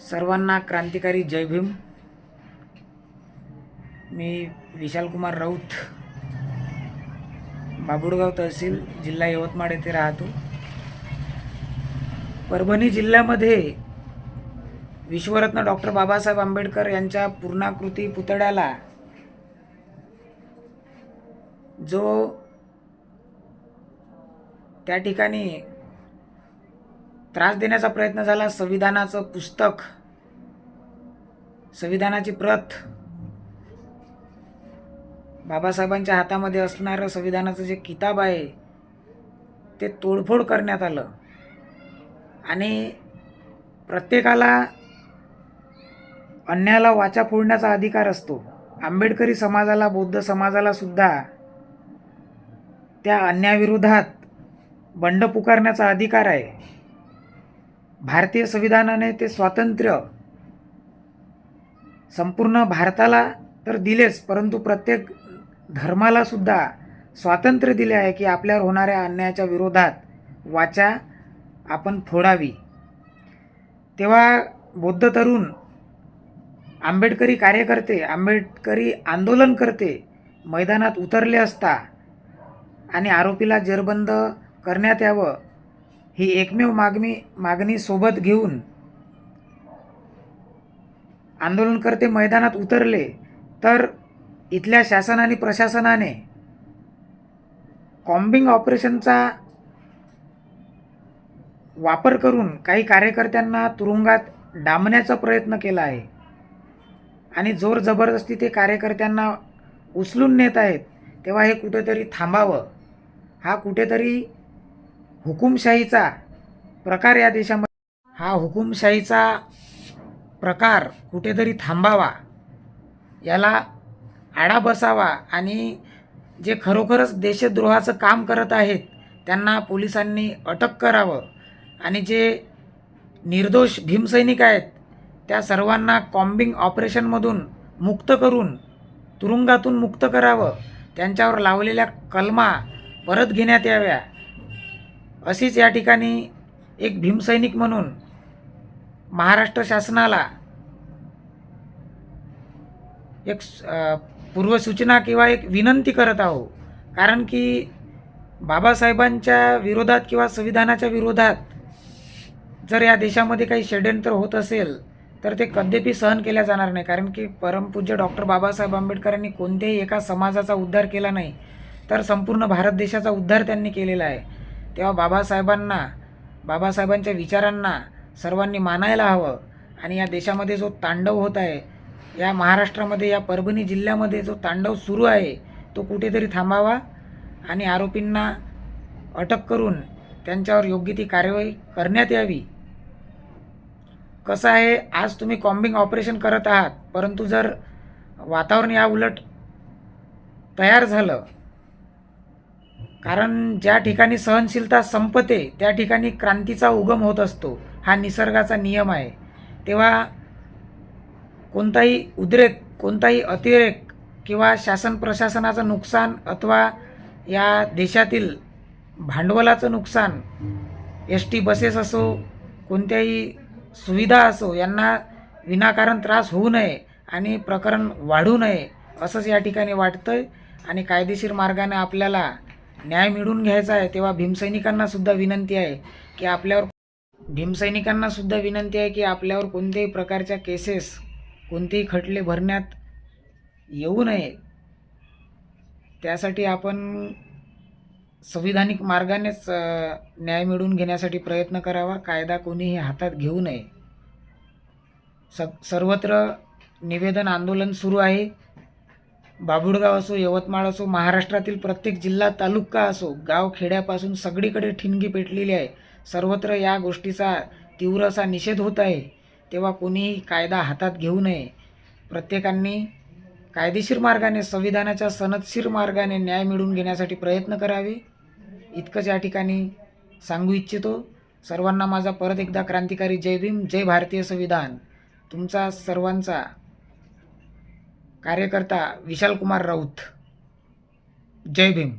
सर्वांना क्रांतिकारी जय भीम. मी विशालकुमार राऊत बाबुडगाव तहसील जिल्हा यवतमाळ येथे राहतो. परभणी जिल्ह्यामध्ये विश्वरत्न डॉक्टर बाबासाहेब आंबेडकर यांच्या पूर्णाकृती पुतळ्याला जो त्या ठिकाणी त्रास देण्याचा प्रयत्न झाला संविधानाचं पुस्तक संविधानाची प्रत. बाबासाहेबांच्या हातामध्ये असणारं संविधानाचं जे किताब आहे ते तोडफोड करण्यात आलं. आणि प्रत्येकाला अन्यायाला वाचा फोडण्याचा अधिकार असतो. आंबेडकरी समाजाला बौद्ध समाजाला सुद्धा त्या अन्यायाविरोधात बंड पुकारण्याचा अधिकार आहे. भारतीय संविधानाने ते स्वातंत्र्य संपूर्ण भारताला तर दिलेच परंतु प्रत्येक धर्माला सुद्धा स्वातंत्र्य दिले आहे की आपल्यावर होणाऱ्या अन्यायाच्या विरोधात वाचा आपण फोडावी. तेव्हा बौद्ध तरुण आंबेडकरी कार्यकर्ते आंबेडकरी आंदोलन करते मैदानात उतरले असता आणि आरोपीला जेरबंद करण्यात यावं ही एकमेव मागणी मागणी सोबत घेऊन आंदोलनकर्ते मैदानात उतरले तर इथल्या शासन आणि प्रशासनाने कॉम्बिंग ऑपरेशनचा वापर करून काही कार्यकर्त्यांना तुरुंगात डांबण्याचा प्रयत्न केला आहे. आणि जोर जबरदस्ती ते कार्यकर्त्यांना उचलून नेत आहेत तेव्हा हे कुठेतरी थांबावं. हा कुठेतरी हुकुमशाहीचा प्रकार या देशामध्ये हा हुकुमशाहीचा प्रकार कुठेतरी थांबावा याला आडा बसावा आणि जे खरोखरच देशद्रोहाचं काम करत आहेत त्यांना पोलिसांनी अटक करावं आणि जे निर्दोष भीमसैनिक आहेत त्या सर्वांना कॉम्बिंग ऑपरेशनमधून मुक्त करून तुरुंगातून मुक्त करावं त्यांच्यावर लावलेल्या कलमा परत घेण्यात याव्या. अशीच या ठिकाणी एक भीमसैनिक म्हणून महाराष्ट्र शासनाला एक पूर्वसूचना किंवा एक विनंती करत आहो कारण की बाबासाहेबांच्या विरोधात किंवा संविधानाच्या विरोधात जर या देशामध्ये काही षड्यंत्र होत असेल तर ते कद्यपि सहन केल्या जाणार नाही. कारण की परमपूज्य डॉक्टर बाबासाहेब आंबेडकरांनी कोणत्याही एका समाजाचा उद्धार केला नाही तर संपूर्ण भारत देशाचा उद्धार त्यांनी केलेला आहे. तेव्हा बाबासाहेबांना बाबासाहेबांच्या विचारांना सर्वांनी मानायला हवं. आणि या देशामध्ये जो तांडव होत आहे या महाराष्ट्रामध्ये या परभणी जिल्ह्यामध्ये जो तांडव सुरू आहे तो कुठेतरी थांबावा आणि आरोपींना अटक करून त्यांच्यावर योग्य ती कार्यवाही करण्यात यावी. कसं आहे आज तुम्ही कॉम्बिंग ऑपरेशन करत आहात परंतु जर वातावरण या उलट तयार झालं कारण ज्या ठिकाणी सहनशीलता संपते त्या ठिकाणी क्रांतीचा उगम होत असतो. हा निसर्गाचा नियम आहे. तेव्हा कोणताही उद्रेक कोणताही अतिरेक किंवा शासन प्रशासनाचं नुकसान अथवा या देशातील भांडवलाचं नुकसान एस टी बसेस असो कोणत्याही सुविधा असो यांना विनाकारण त्रास होऊ नये आणि प्रकरण वाढू नये असंच या ठिकाणी वाटतं आहे आणि कायदेशीर मार्गाने आपल्याला न्याय मिळवून घ्यायचा आहे तेव्हा भीमसैनिकांना सुद्धा विनंती आहे की आपल्यावर भीमसैनिकांना सुद्धा विनंती आहे की आपल्यावर कोणत्याही प्रकारच्या केसेस कोणतेही खटले भरण्यात येऊ नये. त्यासाठी आपण संविधानिक मार्गानेच न्याय मिळवून घेण्यासाठी प्रयत्न करावा. कायदा कोणीही हातात घेऊ नये. स सर्वत्र निवेदन आंदोलन सुरू आहे. बाबुडगाव असो यवतमाळ असो महाराष्ट्रातील प्रत्येक जिल्हा तालुका असो गाव खेड्यापासून सगळीकडे ठिणगी पेटलेली आहे. सर्वत्र या गोष्टीचा तीव्र असा निषेध होत आहे. तेव्हा कोणीही कायदा हातात घेऊ नये. प्रत्येकांनी कायदेशीर मार्गाने संविधानाच्या सनदशीर मार्गाने न्याय मिळवून घेण्यासाठी प्रयत्न करावे. इतकंच या ठिकाणी सांगू इच्छितो. सर्वांना माझा परत एकदा क्रांतिकारी जय भीम जय भारतीय संविधान. तुमचा सर्वांचा कार्यकर्ता विशालकुमार राऊत जय भीम